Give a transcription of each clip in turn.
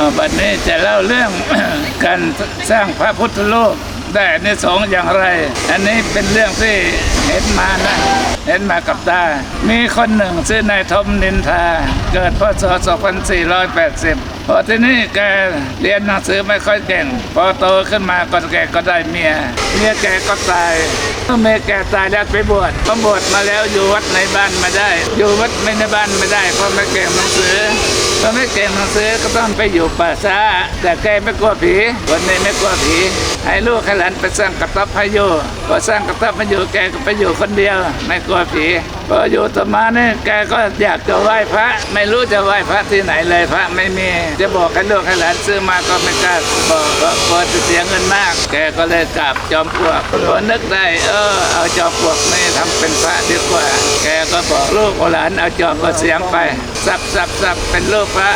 เอาบัดนี้จะเล่าเรื่อง การสร้างพระพุทธรูปได้ในสองอย่างไร อันนี้เป็นเรื่องที่เห็นมานะ เห็นมากับตา มีคนหนึ่งชื่อนายทมนินทา เกิดพศ 2480 พอที่นี่แกเรียนหนังสือไม่ค่อยเก่ง พอโตขึ้นมาก็แกก็ได้เมีย เมียแกก็ตายเมื่อเมียแกตายแล้วไปบวชพอบวชมาแล้วอยู่วัดในบ้านไม่ได้ อยู่วัดไม่ในบ้านไม่ได้เพราะไม่เก่งหนังสือพอไม่เก่งหนังสือก็ต้องไปอยู่ป่าชาแต่แกไม่กลัวผีวันนี้ไม่กลัวผี ให้ลูกให้หลานไปสร้างกระต๊อบให้อยู่พอสร้างกระต๊อบมาอยู่แกก็ไปอยู่คนเดียว ไม่กลัวผีพออยู่ต่อมาเนี่ยแกก็อยากจะไหว้พระ ไม่รู้จะไหว้พระที่ไหนเลยพระไม่มี จะบอกให้ลูกให้หลานซื้อมาก็ไม่กล้าบอกเพราะจะเสียเงินมาก แกก็เลยกราบจอมปลวกพอนึกได้เออเอาจอมปลวกนี่ทำเป็นพระดีกว่า แกก็บอกลูกหลานเอาจอมก็เสียงไปสับสับสับเป็นรูปพระ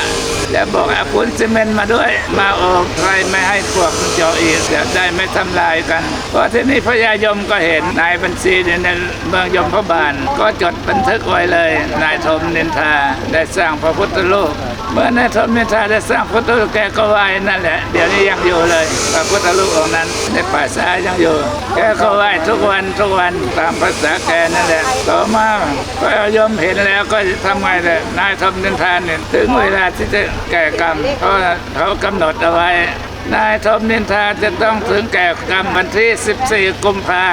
แล้วบอกเอาปูนซีเมนต์มาด้วย มาออกใครไม่ให้พวกเจาะอีกจะได้ไม่ทำลายกัน เพราะที่นี่พญายมก็เห็นนายบัญชีในเมืองยมพบาลก็จดบันทึกไว้เลย นายทมนินทาได้สร้างพระพุทธรูป เมื่อนายทมนินทาได้สร้างพุทธรูปแกก็ไหวนั่นแหละ เดี๋ยวนี้ยังอยู่เลยพระพุทธรูปองค์นั้นในป่าช้ายังอยู่ แกก็ไหวทุกวันทุกวันตามภาษาแกนั่นแหละ ต่อมาพระยมเห็นแล้วก็ทำไงเลยนายทำนินทาเนี่ยถึงเวลาที่จะแก่กรรมเพราะเขากำหนดเอาไว้ นายทมนินทาจะต้องถึงแก่กรรมวันที่ 14 กุมภา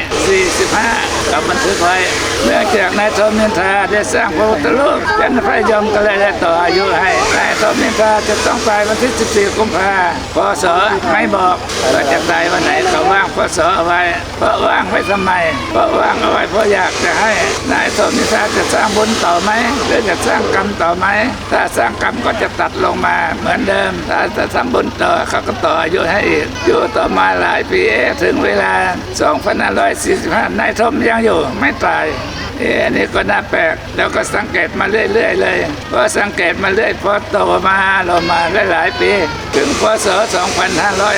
2545กับบันทึกไว้เนื่องจากนายทมนินทาได้สร้างพระพุทธรูปยันพระยมก็เลยได้ต่ออายุให้นายทมนินทาจะต้องตายวันที่ 14 กุมภาพศไม่บอกว่าจะตายวันไหนเขาว่างพศเอาไว้เพราะว่างไว้ทำไมเพราะว่างเอาไว้เพราะอยากจะให้นายทมนินทาจะสร้างบุญต่อไหมหรือจะสร้างกรรมต่อไหมถ้าสร้างกรรมก็จะตัดลงมาเหมือนเดิมถ้าจะทำบุญต่อเขาก็ต่ออายุให้อีกอยู่ต่อมาหลายปีถึงเวลา 2545นายทมยังอยู่ไม่ตายเอะอันนี้ก็น่าแปลกแล้วก็สังเกตมาเรื่อยๆเลยพอสังเกตมาเรื่อยพอโตมาเรามาหลายๆปี ถึงพศ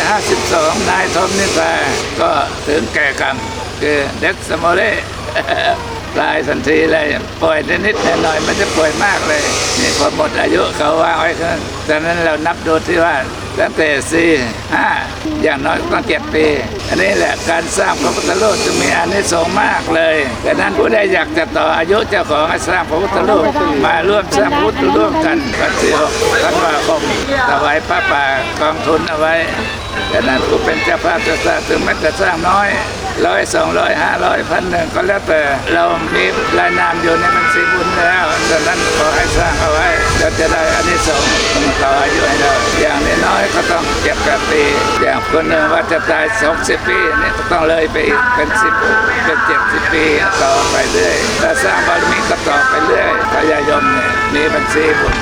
2552 นายทมนิตาก็ถึงแก่กรรมคือเด็กสมอเล่ ตายทันทีเลยป่วยนิดๆหน่อยๆมันจะป่วยมากเลยนี่พอหมดอายุเขาวางไว้ครับดังนั้นเรานับดูที่ว่าตั้งแต่สี่ห้าอย่างน้อยต้องเจ็ดปี อันนี้แหละการสร้างพระพุทธรูปจะมีอานิสงส์มากเลยดังนั้นผู้ใดอยากจะต่ออายุเจ้าของสร้างพระพุทธรูปมาร่วมสร้างพระพุทธรูปกันวันที่หกธันวาคมถวายพระป่ากองทุนเอาไว้ดังนั้นผู้เป็นเจ้าภาพจะสร้างถึงแม้จะสร้างน้อยร้อยสองร้อยห้าร้อยพันหนึ่งก็แล้วแต่เรามีรายนามอยู่ในบัญชีบุญแล้วดังนั้นขอให้สร้างเอาไว้เราจะได้อานิสงส์ต่ออายุให้เราอย่างน้อยก็ต้องเจ็ดแปดปีอย่างคนหนึ่งว่าจะตายสองสิบปีนี่ต้องเลยไปอีกเป็นสิบเป็นเจ็ดสิบปีต่อไปเรื่อยถ้าสร้างบารมีก็ต่อไปเรื่อยพยายมเนี่ยมีบัญชีบุญ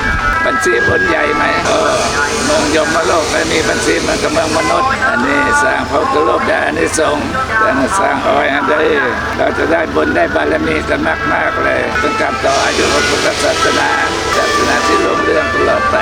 บัญชีบุญใหญ่ไหมเออเมืองยมโลกไม่มีบัญชีเหมือนกับเมืองมนุษย์ อันนี้สร้างพระพุทธรูปได้อันนี้สงแต่สร้างเอยอันให้ได้เราจะได้บุญได้บารมีกันมากมากเลยเป็นการต่ออายุพระพุทธศาสนาศาสนาที่รุ่งเรืองตลอดไป